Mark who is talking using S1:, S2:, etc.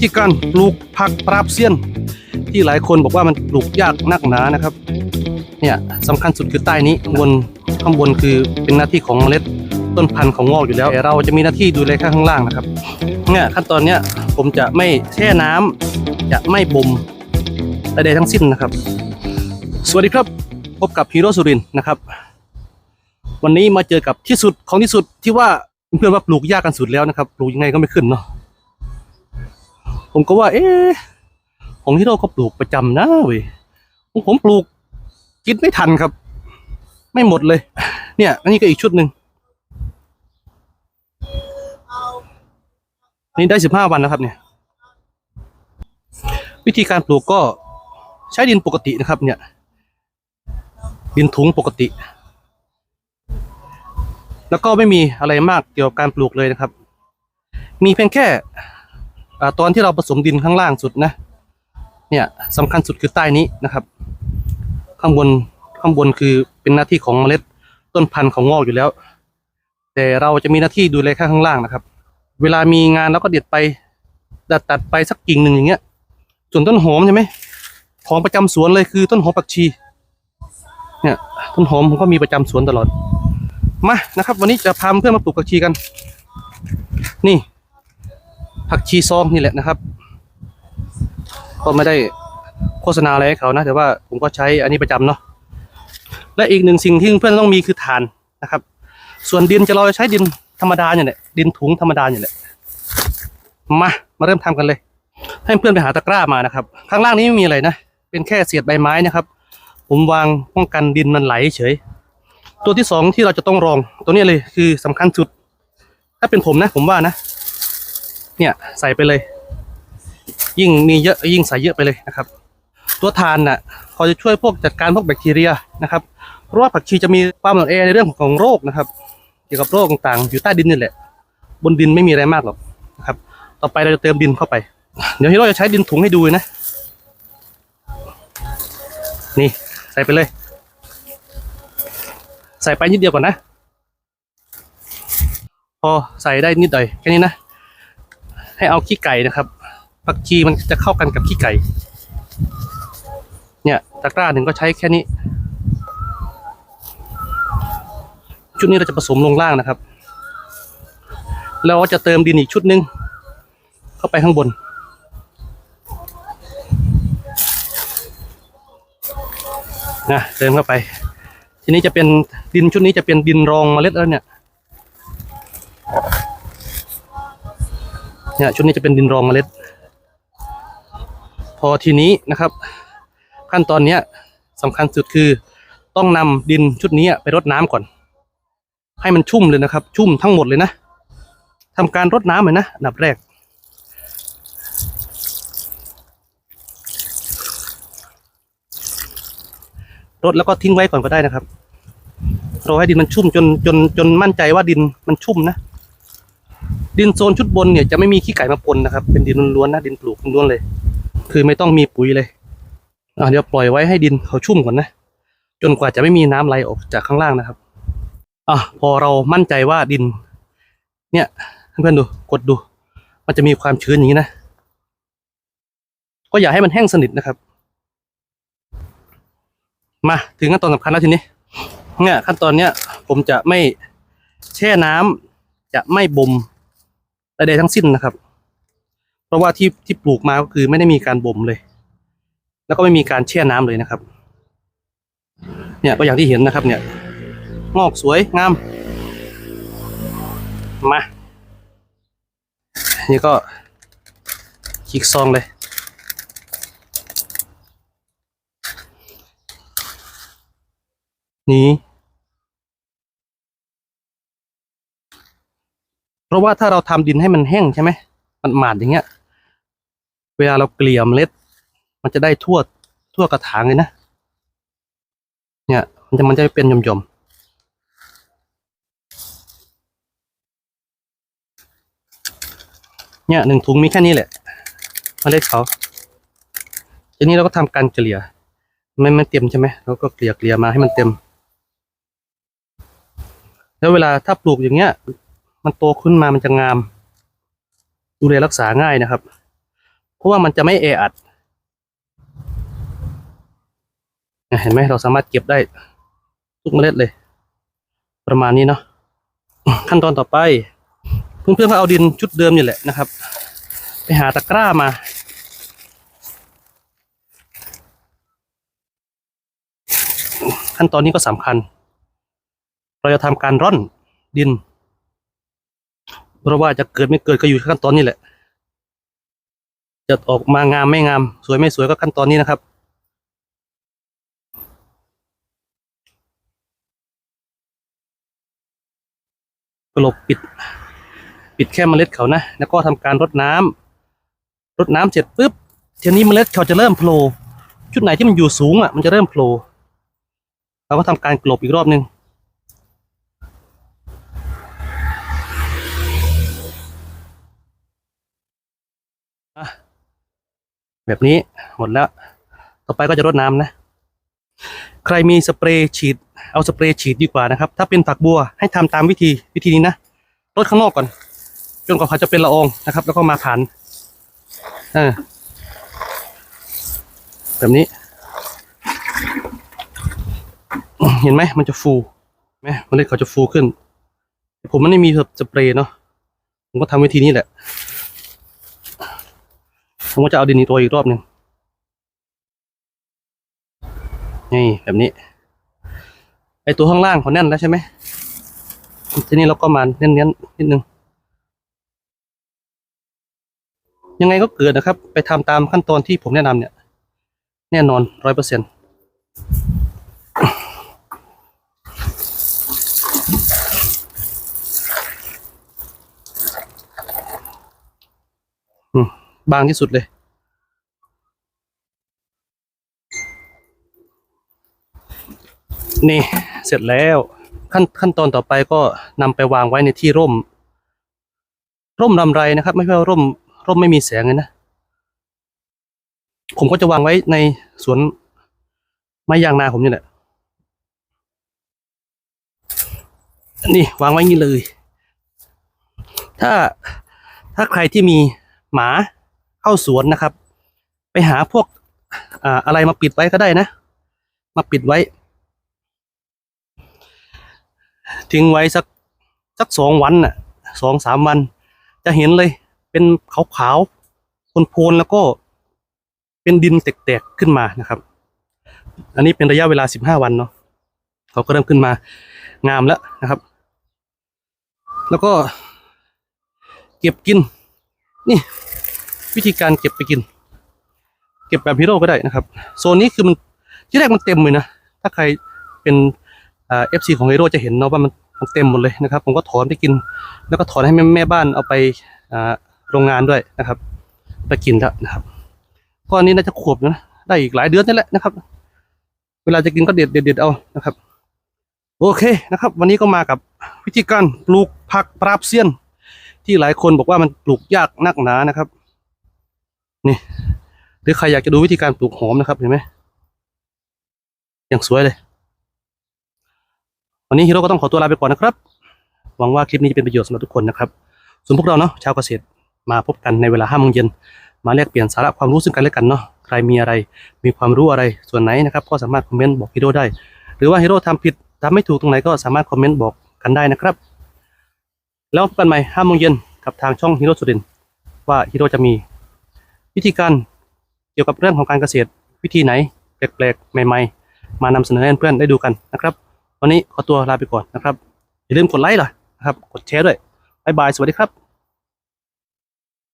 S1: วิธีการปลูกผักปราบเซียน ที่หลายคนบอกว่ามันปลูกยากนักหนานะครับเนี่ยสำคัญสุดคือใต้นี้บนข้างบนคือเป็นหน้าที่ของเมล็ดต้นพันธุ์ของงอกอยู่แล้วแต่เราจะมีหน้าที่ดูแลแค่ข้างล่างนะครับเนี่ยขั้นตอนเนี้ยผมจะไม่แช่น้ำจะไม่บ่มใดๆทั้งสิ้นนะครับ สวัสดีครับพบกับฮีโร่สุรินนะครับ วันนี้มาเจอกับที่สุดของที่สุดที่ว่าเพื่อนว่าปลูกยากกันสุดแล้วนะครับปลูกยังไงก็ไม่ขึ้นเนาะ ผมก็ว่า เอ๊ะของฮีโร่เขาปลูกประจำนะเว้ยของผมปลูกกินไม่ทันครับ ไม่หมดเลย เนี่ย อันนี้ก็อีกชุดหนึ่งนี่ได้สิบห้าวันแล้วครับ เนี่ย วิธีการปลูกก็ใช้ดินปกตินะครับ เนี่ย ดินถุงปกติ แล้วก็ไม่มีอะไรมากเกี่ยวกับการปลูกเลยนะครับ มีเพียงแค่ ตอนที่เราผสมดินข้างล่างสุดนะเนี่ยสำคัญสุดคือใต้นี้นะครับ ข้างบนข้างบนคือเป็นหน้าที่ของเมล็ดต้นพันธุ์ของงอกอยู่แล้ว แต่เราจะมีหน้าที่ดูแลแค่ข้างล่างนะครับ เวลามีงานเราก็เด็ดไปตัดตัดไปสักกิ่งหนึ่งอย่างเงี้ย ส่วนต้นหอมใช่ไหมของประจำสวนเลยคือต้นหอมผักชี เนี่ยต้นหอมผมก็มีประจำสวนตลอดมานะครับ วันนี้จะพาเพื่อนมาปลูกผักชีกัน นี่ ผักชีซองนี่แหละนะครับ ก็ไม่ได้โฆษณาอะไรให้เขานะ แต่ว่าผมก็ใช้อันนี้ประจำเนาะและอีกหนึ่งสิ่งที่เพื่อนต้องมีคือถ่านนะครับ ส่วนดินจะเราใช้ดินธรรมดาเนี่ยแหละดินถุงธรรมดาเนี่ยแหละมามาเริ่มทำกันเลย ให้เพื่อนไปหาตะกร้ามานะครับ ข้างล่างนี้ไม่มีอะไรนะเป็นแค่เศษใบไม้นะครับ ผมวางป้องกันดินมันไหลเฉย ตัวที่สองที่เราจะต้องรองตัวนี้เลยคือสำคัญสุด ถ้าเป็นผมนะ ผมว่านะ เนี่ยใส่ไปเลย ยิ่งมีเยอะยิ่งใส่เยอะไปเลยนะครับ ตัวทานน่ะพอจะช่วยพวกจัดการพวกแบคทีเรียนะครับ เพราะว่าผักชีจะมีความอ่อนแอในเรื่องของโรคนะครับ เกี่ยวกับโรคต่างๆ อยู่ใต้ดินนี่แหละ บนดินไม่มีอะไรมากหรอกนะครับ ต่อไปเราจะเติมดินเข้าไป เดี๋ยวฮีโร่จะใช้ดินถุงให้ดูนะ นี่ใส่ไปเลย ใส่ไปนิดเดียวก่อนนะ พอใส่ได้นิดหน่อยแค่นี้นะ ให้เอาขี้ไก่นะครับผักชีมันจะเข้ากันกับขี้ไก่ เนี่ยตะกร้าหนึ่งก็ใช้แค่นี้ ชุดนี้เราจะผสมลงล่างนะครับ แล้วก็จะเติมดินอีกชุดหนึ่งเข้าไปข้างบนนะเติมเข้าไป ทีนี้จะเป็นดินชุดนี้จะเป็นดินรองเมล็ดแล้วเนี่ย เนี่ยชุดนี้จะเป็นดินรองเมล็ด พอทีนี้นะครับ ขั้นตอนเนี้ยสำคัญสุดคือ ต้องนำดินชุดนี้ไปรดน้ำก่อน ให้มันชุ่มเลยนะครับ ชุ่มทั้งหมดเลยนะทำการรดน้ำเลยนะอันดับแรก รดแล้วก็ทิ้งไว้ก่อนก็ได้นะครับรอให้ดินมันชุ่มจนจนจนมั่นใจว่าดินมันชุ่มนะ ดินโซนชุดบนเนี่ยจะไม่มีขี้ไก่มาปนนะครับ เป็นดินล้วนๆนะดินปลูกล้วนเลย คือไม่ต้องมีปุ๋ยเลยอะเดี๋ยวปล่อยไว้ให้ดินเขาชุ่มก่อนนะ จนกว่าจะไม่มีน้ำไหลออกจากข้างล่างนะครับอะพอเรามั่นใจว่าดิน เนี่ยเพื่อนๆดูกดดู มันจะมีความชื้นอย่างนี้นะ ก็อย่าให้มันแห้งสนิทนะครับ มาถึงขั้นตอนสำคัญแล้วทีนี้ เนี่ยขั้นตอนเนี้ยผมจะไม่แช่น้ำจะไม่บ่ม ใดๆทั้งสิ้นนะครับ เพราะว่าที่ที่ปลูกมาก็คือไม่ได้มีการบ่มเลย แล้วก็ไม่มีการแช่น้ำเลยนะครับ เนี่ยก็อย่างที่เห็นนะครับ เนี่ยงอกสวยงามมานี่ก็ฉีกซองเลย นี้ เพราะว่าถ้าเราทำดินให้มันแห้งใช่ไหมมันหมาดอย่างเงี้ย เวลาเราเกลี่ยเมล็ด มันจะได้ทั่วทั่วกระถางเลยนะ เนี่ย มันจะมันจะเป็นหย่อมๆเนี่ยหนึ่งถุงมีแค่นี้แหละเมล็ดเขาทีนี้เราก็ทำการเกลี่ยไม่มันเต็มใช่ไหมเราก็เกลี่ยเกลี่ยมาให้มันเต็ม แล้วเวลาถ้าปลูกอย่างเงี้ย มันโตขึ้นมามันจะงาม ดูแลรักษาง่ายนะครับ เพราะว่ามันจะไม่แออัดเห็นไหมเราสามารถเก็บได้ทุกเมล็ดเลย ประมาณนี้เนาะขั้นตอนต่อไป เพื่อนๆก็เอาดินชุดเดิมนี่แหละนะครับ ไปหาตะกร้ามาขั้นตอนนี้ก็สำคัญ เราจะทำการร่อนดิน เพราะว่าจะเกิดไม่เกิดก็อยู่ขั้นตอนนี้แหละ จะออกมางามไม่งาม สวยไม่สวยก็ขั้นตอนนี้นะครับกลบปิด ปิดแค่เมล็ดเขานะ แล้วก็ทำการรดน้ำรดน้ำเสร็จปุ๊บทีนี้เมล็ดเขาจะเริ่มโผล่ชุดไหนที่มันอยู่สูงอะมันจะเริ่มโผล่เราก็ทำการกลบอีกรอบหนึ่ง แบบนี้หมดแล้ว ต่อไปก็จะรดน้ำนะ ใครมีสเปรย์ฉีด เอาสเปรย์ฉีดดีกว่านะครับ ถ้าเป็นฝักบัวให้ทำตามวิธีวิธีนี้นะรดข้างนอกก่อน จนกว่าเขาจะเป็นละอองนะครับ แล้วก็มาขันอแบบนี้ เห็นไหมมันจะฟูเห็นไหมเมล็ดเขาจะฟูขึ้น ผมมันไม่มีสเปรย์เนาะผมก็ทำวิธีนี้แหละ ผมก็จะเอาดินนี้ตัวอีกรอบหนึ่งนี่แบบนี้ ไอตัวข้างล่างเขาแน่นแล้วใช่ไหมทีนี้เราก็มาเน้นๆนิดนึง ยังไงก็เกิดนะครับ ไปทำตามขั้นตอนที่ผมแนะนำเนี่ย แน่นอนร้อยเปอร์เซ็นต์ บางที่สุดเลย นี่เสร็จแล้วขั้นขั้นตอนต่อไปก็นำไปวางไว้ในที่ร่ม ร่มลำไรนะครับ ไม่ใช่ว่าร่ม ร่มไม่มีแสงเลยนะ ผมก็จะวางไว้ในสวนไม้ยางนาผมนี่แหละนี่วางไว้งี้เลย ถ้าถ้าใครที่มีหมา เข้าสวนนะครับ ไปหาพวกอ่าอะไรมาปิดไว้ก็ได้นะ มาปิดไว้ ทิ้งไว้สักสักสองวันน่ะสองสามวัน จะเห็นเลยเป็นขาวๆโพลนๆแล้วก็เป็นดินแตกๆขึ้นมานะครับ อันนี้เป็นระยะเวลาสิบห้าวันเนาะเขาก็เริ่มขึ้นมางามแล้วนะครับ แล้วก็เก็บกิน นี่ วิธีการเก็บไปกิน เก็บแบบฮีโร่ก็ได้นะครับ โซนนี้คือมันที่แรกมันเต็มเลยนะ ถ้าใครเป็นเอฟซีของฮีโร่จะเห็นเนาะว่ามันมันเต็มหมดเลยนะครับ ผมก็ถอนไปกิน แล้วก็ถอนให้แม่แม่บ้านเอาไปโรงงานด้วยนะครับ ไปกินแล้วนะครับก้อนนี้น่าจะขวบนะ ได้อีกหลายเดือนนี่แหละนะครับ เวลาจะกินก็เด็ดเด็ดเด็ดเอานะครับ โอเคนะครับ วันนี้ก็มากับวิธีการปลูกผักปราบเซียน ที่หลายคนบอกว่ามันปลูกยากนักหนานะครับ นี่หรือใครอยากจะดูวิธีการปลูกหอมนะครับเห็นไหมอย่างสวยเลย วันนี้ฮีโร่ก็ต้องขอตัวลาไปก่อนนะครับ หวังว่าคลิปนี้จะเป็นประโยชน์สำหรับทุกคนนะครับส่วนพวกเราเนาะชาวเกษตรมาพบกันในเวลาห้าโมงเย็นมาแลกเปลี่ยนสาระความรู้ซึ่งกันและกันเนาะใครมีอะไร มีความรู้อะไรส่วนไหนนะครับ ก็สามารถคอมเมนต์บอกฮีโร่ได้ หรือว่าฮีโร่ทำผิดทำไม่ถูกตรงไหนก็สามารถคอมเมนต์บอกกันได้นะครับ แล้วพบกันใหม่ห้าโมงเย็นกับทางช่องฮีโร่สุรินว่าฮีโร่จะมี วิธีการเกี่ยวกับเรื่องของการเกษตร วิธีไหนแปลกๆ ใหม่ ๆ มานำเสนอให้เพื่อนๆได้ดูกันนะครับ วันนี้ขอตัวลาไปก่อนนะครับ อย่าลืมกดไลค์ล่ะนะครับ กดแชร์ด้วยบายบาย สวัสดีครับ